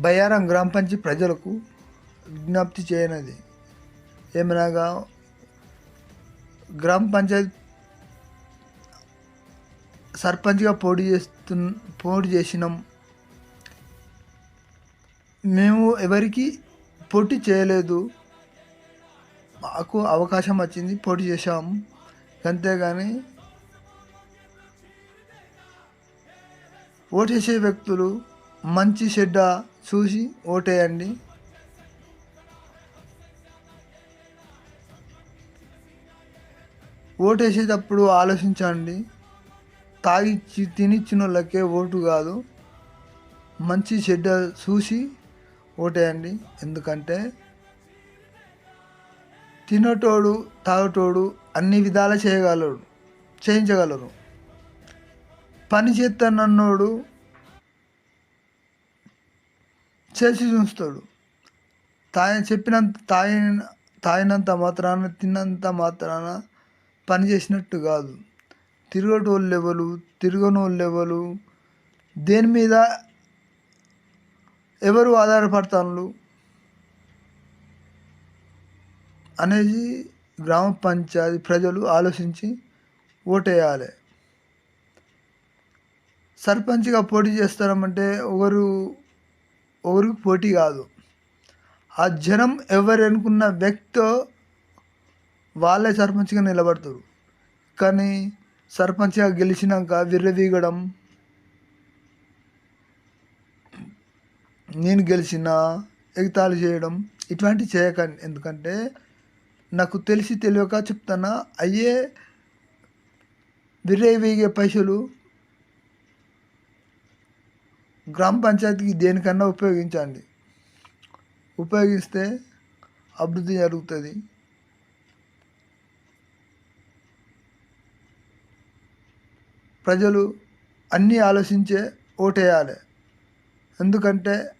బయ్యారం గ్రామ పంచాయతీ ప్రజలకు విజ్ఞప్తి చేయనది. ఏమనగా గ్రామ పంచాయతీ సర్పంచ్గా పోటీ చేస్తు పోటీ చేసినాం. మేము ఎవరికి పోటీ చేయలేదు. మాకు అవకాశం వచ్చింది పోటీ చేశాం. అంతేగాని చేసే వ్యక్తులు మంచి చెడ్డ చూసి ఓటేయండి. ఓటేసేటప్పుడు ఆలోచించండి. తాగిచ్చి తినిచ్చిన వాళ్ళకే ఓటు కాదు. మంచి చెడ్డ చూసి ఓటేయండి. ఎందుకంటే తినటోడు తాగటోడు అన్ని విధాలు చేయగలడు చేయించగలరు. పని చేస్తానన్నోడు చేసి చూస్తాడు. తాయ చెప్పినంత తాగిన తాగినంత మాత్రాన తిన్నంత మాత్రాన పని చేసినట్టు కాదు. తిరగటోళ్ళు ఎవరు తిరగనోళ్ళు ఎవరు దేని మీద ఎవరు ఆధారపడతాను అనేది గ్రామ పంచాయతీ ప్రజలు ఆలోచించి ఓటేయాలి. సర్పంచ్గా పోటీ చేస్తారమంటే ఒకరు ఒకరికి పోటీ కాదు. ఆ జనం ఎవరు అనుకున్న వ్యక్తితో వాళ్ళే సర్పంచ్గా నిలబడతారు. కానీ సర్పంచ్గా గెలిచినాక విర్రవీగడం నేను గెలిచిన ఎగతాళి చేయడం ఇటువంటివి చేయకండి ఎందుకంటే నాకు తెలిసి తెలియక చెప్తానా అయ్యే విర్రవీగే పైసలు గ్రామ పంచాయతీకి దేనికన్నా ఉపయోగించండి. ఉపయోగిస్తే అభివృద్ధి జరుగుతుంది. ప్రజలు అన్నీ ఆలోచించే ఓటేయాలి. ఎందుకంటే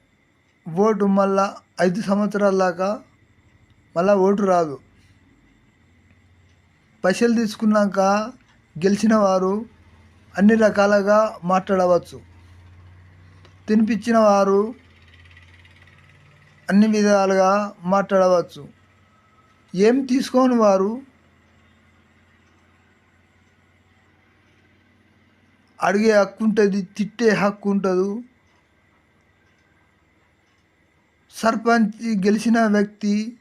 ఓటు మళ్ళా ఐదు సంవత్సరాల దాకా మళ్ళా ఓటు రాదు. పైసలు తీసుకున్నాక గెలిచిన వారు అన్ని రకాలుగా మాట్లాడవచ్చు. తినిపించిన వారు అన్ని విధాలుగా మాట్లాడవచ్చు. ఏం తీసుకోని వారు? అడిగే హక్కు ఉంటుంది తిట్టే హక్కు ఉంటుంది. సర్పంచ్ గెలిచిన వ్యక్తి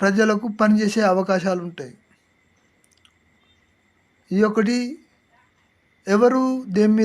ప్రజలకు పనిచేసే అవకాశాలు ఉంటాయి. ఈ ఒకటి ఎవరు దేని మీద